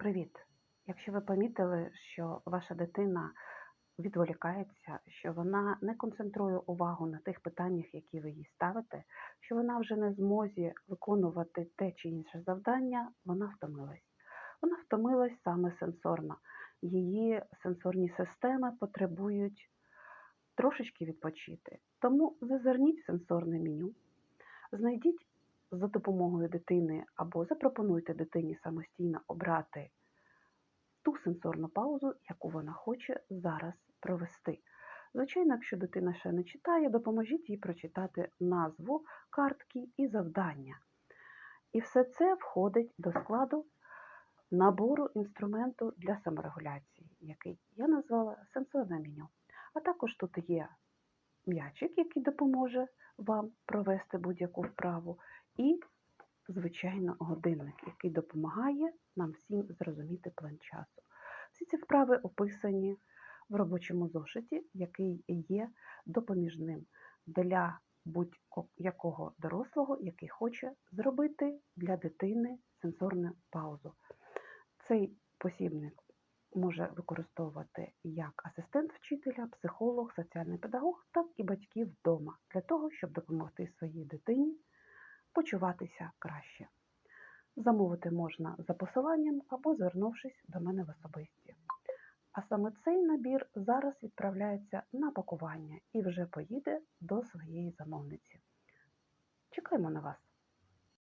Привіт! Якщо ви помітили, що ваша дитина відволікається, що вона не концентрує увагу на тих питаннях, які ви їй ставите, що вона вже не змозі виконувати те чи інше завдання, вона втомилась. Вона втомилась саме сенсорно. Її сенсорні системи потребують трошечки відпочити. Тому зазирніть в сенсорне меню, знайдіть за допомогою дитини або запропонуйте дитині самостійно обрати ту сенсорну паузу, яку вона хоче зараз провести. Звичайно, якщо дитина ще не читає, допоможіть їй прочитати назву картки і завдання. І все це входить до складу набору інструменту для саморегуляції, який я назвала сенсорне меню. А також тут є м'ячик, який допоможе вам провести будь-яку вправу, і, звичайно, годинник, який допомагає нам всім зрозуміти план часу. Всі ці вправи описані в робочому зошиті, який є допоміжним для будь-якого дорослого, який хоче зробити для дитини сенсорну паузу. Цей посібник може використовувати як асистент вчителя, психолог, соціальний педагог, так і батьків вдома для того, щоб допомогти своїй дитині почуватися краще. Замовити можна за посиланням або звернувшись до мене в особисті. А саме цей набір зараз відправляється на пакування і вже поїде до своєї замовниці. Чекаємо на вас!